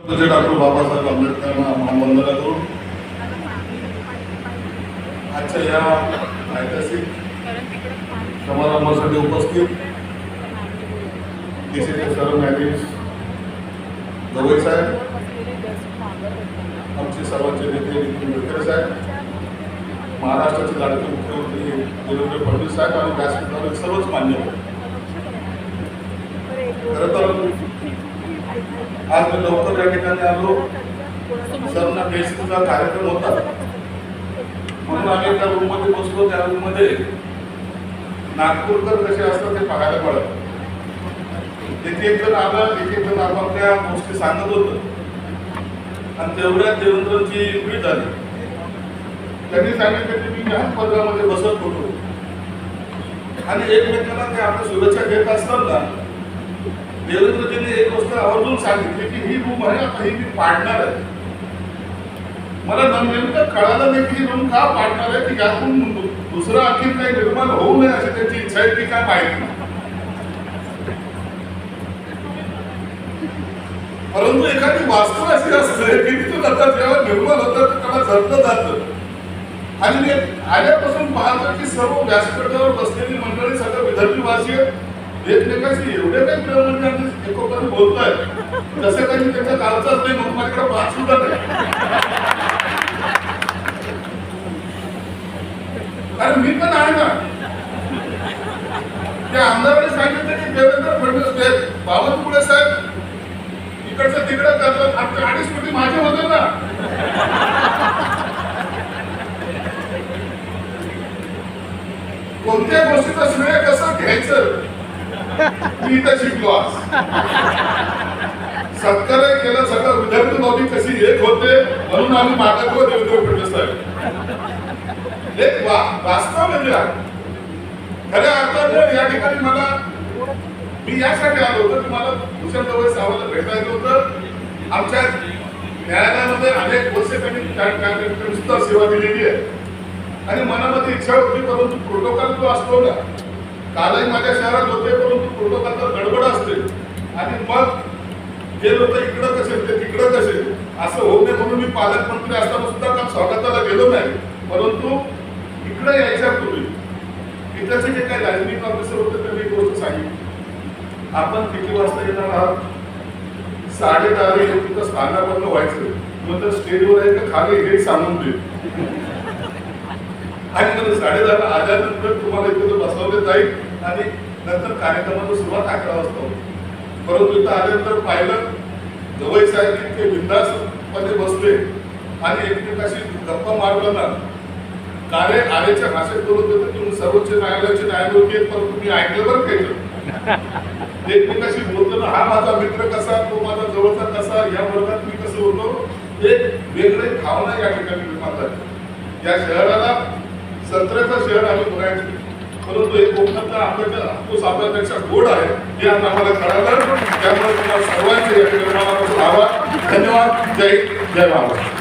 तुझे डॉक्टर बाबासाहेब आंबेडकरांना मानवंदना करून आजच्या या ऐतिहासिक समारंभासाठी उपस्थित देशाचे सर्व न्यायाधीश गवई साहेब आमचे सर्वांचे नेते नितीन गडकरी साहेब महाराष्ट्राचे लाडके मुख्यमंत्री देवेंद्र फडणवीस साहेब आणि व्यासपीठावर सर्वच मान्यवर. खरं तर आज मी लवकर या ठिकाणी आलो. सरना बेसिकचा कार्यक्रम होता. म्हणून आम्ही एका रूममध्ये बसलो. त्या रूममध्ये नागपूरकर कसे असतात ते पाहायला पडत एक एक जण आलं एक एक जण आपापल्या गोष्टी सांगत होत. आणि तेवढ्या देवेंद्रची भेट झाली. त्यांनी सांगितलं की मी ह्या बसत होतो. आणि एकमेकांना ते आपल्या शुभेच्छा घेत असताना देवेंद्रजीने एक गोष्ट आवर्जून सांगितली की ही रूम आहे आता ही मी पाडणार आहे. मला नेमकं कळालं नाही की रूम का पाडणार आहे की यातून दुसरं आणखी काही निर्माण होऊ नये अशी त्यांची इच्छा आहे ती काय माहिती नाही. परंतु एखादी वास्तव अशी असते की तिथून आता जेव्हा निर्माण होतं त्याला झरलं जातं. आणि मी आल्यापासून पाहतो की सर्व व्यासपीठावर बसलेली मंडळी सगळं विदर्भी भाषी एकमेकाशी एवढे काही प्रेम बोलतोय. तसं काही मी त्यांच्या कालचाच नाही म्हणून माझ्याकडे पाच सुद्धा नाही. कारण मी पण आहे ना. त्या आमदाराने सांगितलं की देवेंद्र फडणवीस ते बावनकुळे साहेब इकडचं तिकडं करतात आमच्या अडीच कोटी माझे होते ना. कोणत्या गोष्टीचं श्रेय कसं घ्यायचं? मी इथं शिकलो आज. सत्कार केलं सगळं विद्यार्थी नव्हती कशी एक होते म्हणून आम्ही मागात्व देवेंद्र फडणवीस साहेब. एक वास्तव म्हणजे खऱ्या अर्थाने या ठिकाणी मला मी यासाठी आलो होतो तुम्हाला भूषण जवळ साहेबांना भेटायचं होतं. आमच्या न्यायालयामध्ये अनेक वर्षे त्यांनी त्या- विस्तार सेवा दिलेली आहे. आणि मनामध्ये इच्छा होती परंतु प्रोटोकॉल जो असतो ना. कालही माझ्या शहरात होते परंतु गडबड असते. आणि मग हे लोक इकडं कसे ते तिकडं कसे असं होऊ नये म्हणून मी पालकमंत्री असताना सुद्धा काम स्वागताला गेलो नाही. परंतु इकडं यायच्या पूर्वी इकडचे जे काही राजनीतिक ऑफिसर होते त्यांनी एक गोष्ट सांगितली. आपण किती वाजता येणार आहात? साडे दहा तिथं स्थानापन्न व्हायचं. मग तर स्टेजवर आहे का खाली हे सांगून दे. आणि नंतर साडे दहा आल्यानंतर तुम्हाला इथे बसवले जाईल. आणि नंतर कार्यक्रमाची सुरुवात अकरा वाजता होती परंतु इथं आल्यानंतर पाहिलं गवई साहेब इतके बिंदासपणे बसले आणि एकमेकाशी गप्पा मारलं ना कारे आरेच्या भाषेत बोलत होते तुम्ही सर्वोच्च न्यायालयाचे न्यायमूर्ती आहेत परंतु मी ऐकलं बरं केलं एकमेकाशी बोलतो ना हा माझा मित्र कसा तो माझा जवळचा कसा या वर्गात मी कसं होतो? एक वेगळे भावना या ठिकाणी निर्माण झाली. या शहराला संत्र्याचं शहर आम्ही बघायचं. परंतु एक कोकणातला आंब्याचा हापूस आंब्यापेक्षा गोड आहे. हे आता आम्हाला कळालं. त्यामुळे तुम्हाला सर्वांचे या ठिकाणी मनापासून आभार. धन्यवाद. जय जय महाराष्ट्र.